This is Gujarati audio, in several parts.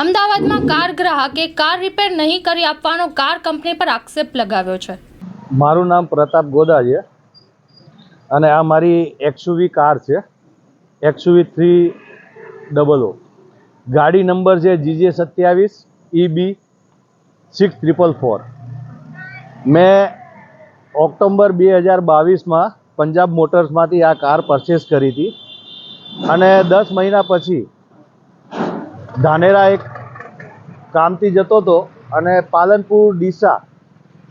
અમદાવાદમાં કાર ગ્રાહકે કાર રિપેર નહીં કરી આપવાનો કાર કંપની પર આક્ષેપ લગાવ્યો છે. મારું નામ પ્રતાપ ગોદા છે અને આ મારી એક્સયુવી કાર છે, એક્સયુવી થ્રી ડબલ ઓ. ગાડી નંબર છે જીજે સત્યાવીસ ઈબી સિક્સ ત્રિપલ ફોર. મેં ઓક્ટોબર બે હજાર બાવીસમાં પંજાબ મોટર્સમાંથી આ કાર પરચેસ કરી હતી અને દસ મહિના પછી ધાનેરા એક કામથી જતો હતો અને પાલનપુર ડીસા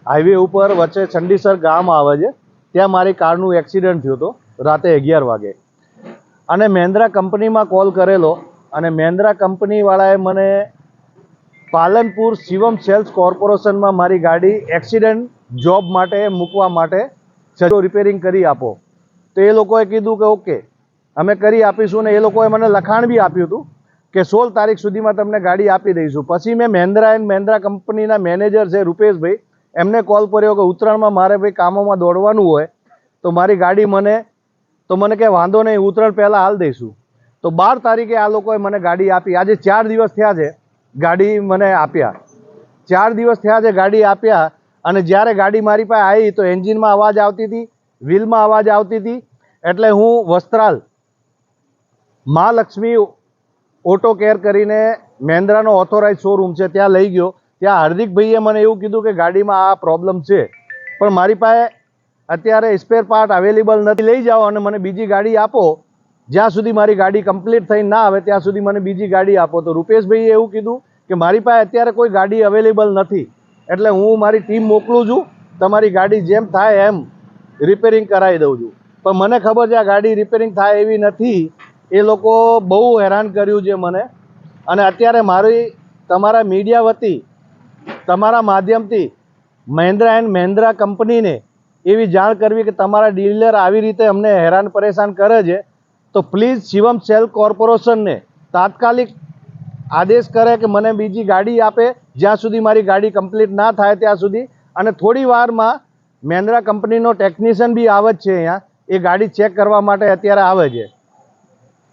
હાઈવે ઉપર વચ્ચે ચંડીસર ગામ આવે છે, ત્યાં મારી કારનું એક્સિડન્ટ થયું હતું રાતે અગિયાર વાગે. અને મહેન્દ્રા કંપનીમાં કોલ કરેલો અને મહેન્દ્રા કંપનીવાળાએ મને પાલનપુર શિવમ સેલ્સ કોર્પોરેશનમાં મારી ગાડી એક્સિડન્ટ જોબ માટે મૂકવા માટે સજો રિપેરિંગ કરી આપો. તો એ લોકોએ કીધું કે ઓકે, અમે કરી આપીશું ને એ લોકોએ મને લખાણ બી આપ્યું હતું. કે સોળ તારીખ સુધીમાં તમને ગાડી આપી દઈશું. પછી મેં મહેન્દ્રા એન્ડ મહેન્દ્રા કંપનીના મેનેજર છે રૂપેશભાઈ, એમને કોલ કર્યો કે ઉત્તરાયણમાં મારે ભાઈ કામોમાં દોડવાનું હોય, તો મારી ગાડી મને, તો મને કે વાંધો નહીં, ઉત્તરાયણ પહેલાં હાલ દઈશું. તો બાર તારીખે આ લોકોએ મને ગાડી આપી. આજે ચાર દિવસ થયા છે ગાડી મને આપ્યા. ચાર દિવસ થયા છે ગાડી આપ્યા અને જ્યારે ગાડી મારી પાસે આવી તો એન્જિનમાં અવાજ આવતી હતી, વ્હીલમાં અવાજ આવતી હતી. એટલે હું વસ્ત્રાલ, મહાલક્ષ્મી ઓટો કેર કરીને મહેન્દ્રાનો ઓથોરાઇઝ શોરૂમ છે, ત્યાં લઈ ગયો. ત્યાં હાર્દિકભાઈએ મને એવું કીધું કે ગાડીમાં આ પ્રોબ્લેમ છે. પણ મારી પાસે અત્યારે સ્પેર પાર્ટ અવેલેબલ નથી. લઈ જાઓ અને મને બીજી ગાડી આપો. જ્યાં સુધી મારી ગાડી કમ્પ્લીટ થઈ ના આવે, ત્યાં સુધી મને બીજી ગાડી આપો. તો રૂપેશભાઈએ એવું કીધું કે મારી પાસે અત્યારે કોઈ ગાડી અવેલેબલ નથી. એટલે હું મારી ટીમ મોકલું છું. તમારી ગાડી જેમ થાય એમ રિપેરિંગ કરાવી દઉં છું. પણ મને ખબર છે આ ગાડી રિપેરિંગ થાય એવી નથી. એ લોકો બહુ હેરાન કર્યું છે મને. અને અત્યારે મારી, તમારા મીડિયા વતી, તમારા માધ્યમથી મહેન્દ્રા એન્ડ મહેન્દ્રા કંપનીને એવી જાણ કરવી કે તમારા ડીલર આવી રીતે અમને હેરાન પરેશાન કરે છે, તો પ્લીઝ શિવમ સેલ કોર્પોરેશનને તાત્કાલિક આદેશ કરે કે મને બીજી ગાડી આપે જ્યાં સુધી મારી ગાડી કમ્પ્લીટ ના થાય ત્યાં સુધી. અને થોડી વારમાં મહેન્દ્રા કંપનીનો ટેકનિશિયન બી આવે જ છે અહીંયા. એ ગાડી ચેક કરવા માટે અત્યારે આવે છે.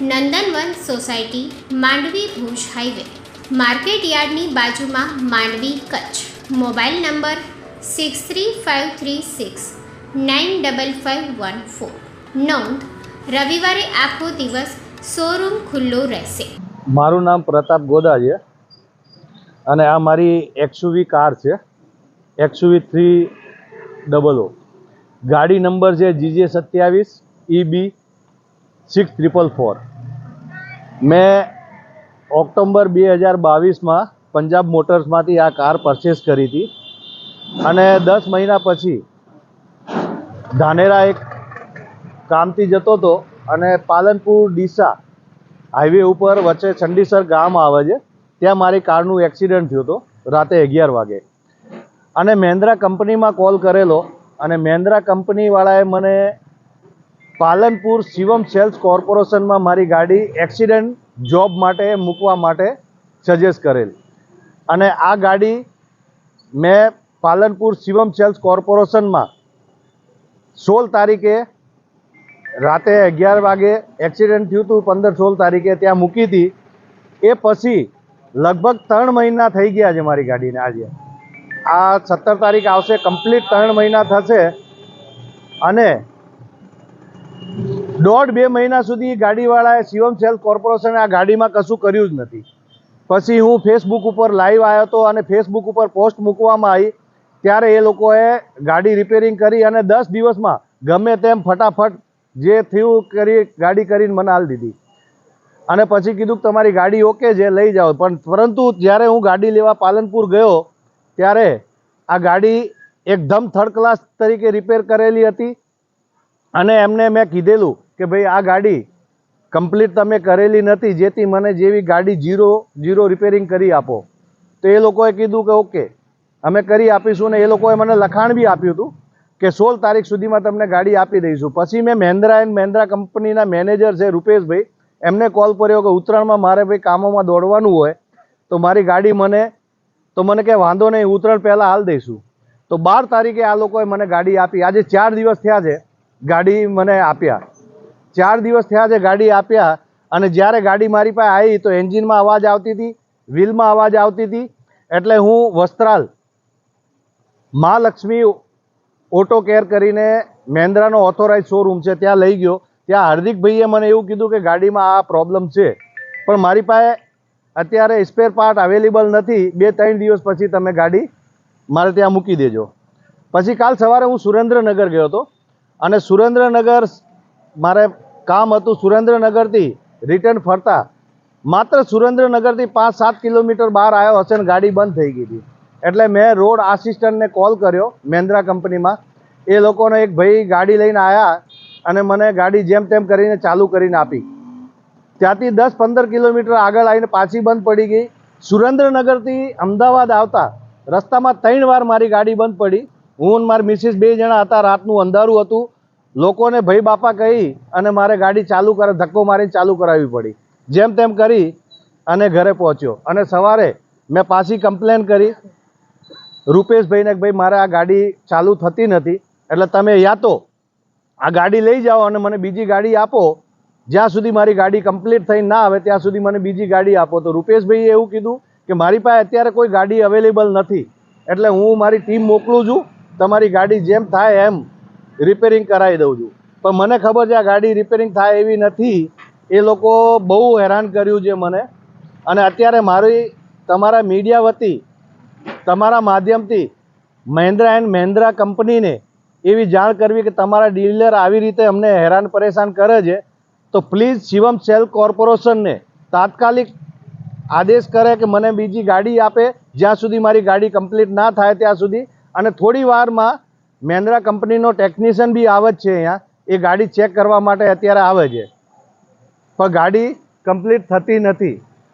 Nandanvan society, Mandvi Bhuj highway. Market યાર્ડની બાજુમાં Mandvi Kutch. Mobile number six three five three six nine double five one four. નોંધ, રવિવારે આખો દિવસ શોરૂમ ખુલ્લો રહેશે. મારું નામ પ્રતાપ ગોદા છે અને આ મારી એક્સયુવી કાર છે, એક્સયુવી થ્રી ડબલ ઓ. ગાડી નંબર છે જીજે સત્યાવીસ ઈબી સિક્સ ત્રિપલ ફોર મેં ઓક્ટોબર બે હજાર બાવીસમાં પંજાબ મોટર્સમાંથી આ કાર પરચેસ કરી હતી. અને દસ મહિના પછી ધાનેરા એક કામથી જતો હતો અને પાલનપુર ડીસા હાઈવે ઉપર વચ્ચે ચંડીસર ગામ આવે છે, ત્યાં મારી કારનું એક્સિડન્ટ થયું હતું રાતે અગિયાર વાગે. અને મહેન્દ્રા કંપનીમાં કોલ કરેલો અને મહેન્દ્રા કંપનીવાળાએ મને પાલનપુર શિવમ સેલ્સ કોર્પોરેશનમાં મારી ગાડી એક્સિડન્ટ જોબ માટે મૂકવા માટે સજેસ્ટ કરેલ. અને આ ગાડી મેં પાલનપુર શિવમ સેલ્સ કોર્પોરેશનમાં સોળ તારીખે રાતે અગિયાર વાગે એક્સિડન્ટ થયું હતું, પંદર સોળ તારીખે ત્યાં મૂકી હતી. એ પછી લગભગ ત્રણ મહિના થઈ ગયા છે મારી ગાડીને આજે. આ સત્તર તારીખ આવશે, કમ્પ્લીટ ત્રણ મહિના થશે. અને દોઢ બે મહિના સુધી ગાડીવાળાએ શિવમ સેલ કોર્પોરેશને આ ગાડીમાં કશું કર્યું જ નથી. પછી હું ફેસબુક ઉપર લાઈવ આવ્યો હતો અને ફેસબુક ઉપર પોસ્ટ મૂકવામાં આવી. ત્યારે એ લોકોએ ગાડી રિપેરિંગ કરી અને દસ દિવસમાં ગમે તેમ ફટાફટ જે થયું કરી, ગાડી કરીને મને હાલ દીધી. અને પછી કીધું કે તમારી ગાડી ઓકે છે, લઈ જાઓ. પણ પરંતુ જ્યારે હું ગાડી લેવા પાલનપુર ગયો, ત્યારે આ ગાડી એકદમ થર્ડ ક્લાસ તરીકે રિપેર કરેલી હતી. અને એમને મેં કીધેલું કે ભાઈ આ ગાડી કમ્પ્લીટ તમે કરેલી નથી, જેથી મને જેવી ગાડી જીરો જીરો રિપેરિંગ કરી આપો. તો એ લોકોએ કીધું કે ઓકે અમે કરી આપીશું ને એ લોકોએ મને લખાણ બી આપ્યું હતું કે સોળ તારીખ સુધીમાં તમને ગાડી આપી દઈશું. પછી મેં મહેન્દ્રા એન્ડ મહેન્દ્રા કંપનીના મેનેજર છે રૂપેશભાઈ, એમને કોલ કર્યો કે ઉત્તરાયણમાં મારે ભાઈ કામોમાં દોડવાનું હોય, તો મારી ગાડી મને, તો મને કે વાંધો નહીં, ઉત્તરાયણ પહેલાં હાલ દઈશું. તો બાર તારીખે આ લોકોએ મને ગાડી આપી. આજે ચાર દિવસ થયા છે ગાડી મને આપ્યા. ચાર દિવસ થયા છે ગાડી આપ્યા અને જ્યારે ગાડી મારી પાસે આવી તો એન્જિનમાં અવાજ આવતી હતી, વ્હીલમાં અવાજ આવતી હતી. એટલે હું વસ્ત્રાલ મહાલક્ષ્મી ઓટો કેર કરીને મહેન્દ્રાનો ઓથોરાઇઝ શોરૂમ છે, ત્યાં લઈ ગયો. ત્યાં હાર્દિકભાઈએ મને એવું કીધું કે ગાડીમાં આ પ્રોબ્લેમ છે. પણ મારી પાસે અત્યારે સ્પેર પાર્ટ અવેલેબલ નથી. બે ત્રણ દિવસ પછી તમે ગાડી મારે ત્યાં મૂકી દેજો. પછી કાલ સવારે હું સુરેન્દ્રનગર ગયો હતો. અને સુરેન્દ્રનગર મારે કામ હતું સુરેન્દ્રનગરથી રિટર્ન ફરતા. માત્ર સુરેન્દ્રનગરથી પાંચ, સાત કિલોમીટર બહાર આવ્યો હશે ને ગાડી બંધ થઈ ગઈ હતી. એટલે મેં રોડ આસિસ્ટન્ટને કોલ કર્યો, મહેન્દ્રા કંપનીમાં. એ લોકોનો એક ભાઈ ગાડી લઈને આવ્યા અને મને ગાડી જેમ તેમ કરીને ચાલુ કરીને આપી. ત્યાંથી દસ, પંદર કિલોમીટર આગળ આવીને પાછી બંધ પડી ગઈ. સુરેન્દ્રનગરથી અમદાવાદ આવતા રસ્તામાં ત્રણ વાર મારી ગાડી બંધ પડી. હું અને મારી મિસિસ બે જણા હતા, રાતનું અંધારું હતું. લોકોને ભાઈ બાપા કહી અને મારે ગાડી ચાલુ કરે, ધક્કો મારીને ચાલુ કરાવવી પડી. જેમ તેમ કરી અને ઘરે પહોંચ્યો. અને સવારે મેં પાછી કમ્પ્લેન કરી. રૂપેશભાઈને કે ભાઈ મારે આ ગાડી ચાલુ થતી નથી. એટલે તમે યા તો આ ગાડી લઈ જાઓ અને મને બીજી ગાડી આપો. જ્યાં સુધી મારી ગાડી કમ્પ્લીટ થઈ ના આવે ત્યાં સુધી મને બીજી ગાડી આપો. તો રૂપેશભાઈએ એવું કીધું કે મારી પાસે અત્યારે કોઈ ગાડી અવેલેબલ નથી. એટલે હું મારી ટીમ મોકલું છું. તમારી ગાડી જેમ થાય એમ રિપેરિંગ કરાવી દઉં છું. પણ મને ખબર છે આ ગાડી રિપેરિંગ થાય એવી નથી. એ લોકો બહુ હેરાન કર્યું છે મને. અને અત્યારે મારી, તમારા મીડિયા વતી, તમારા માધ્યમથી મહેન્દ્રા એન્ડ મહેન્દ્રા કંપનીને એવી જાણ કરવી કે તમારા ડીલર આવી રીતે અમને હેરાન પરેશાન કરે છે, તો પ્લીઝ શિવમ સેલ કોર્પોરેશનને તાત્કાલિક આદેશ કરે કે મને બીજી ગાડી આપે જ્યાં સુધી મારી ગાડી કમ્પ્લીટ ના થાય ત્યાં સુધી. અને થોડી વારમાં મહેન્દ્રા કંપનીનો ટેકનિશિયન બી આવે જ છે અહીંયા. એ ગાડી ચેક કરવા માટે અત્યારે આવે છે. પણ ગાડી કમ્પ્લીટ થતી નથી.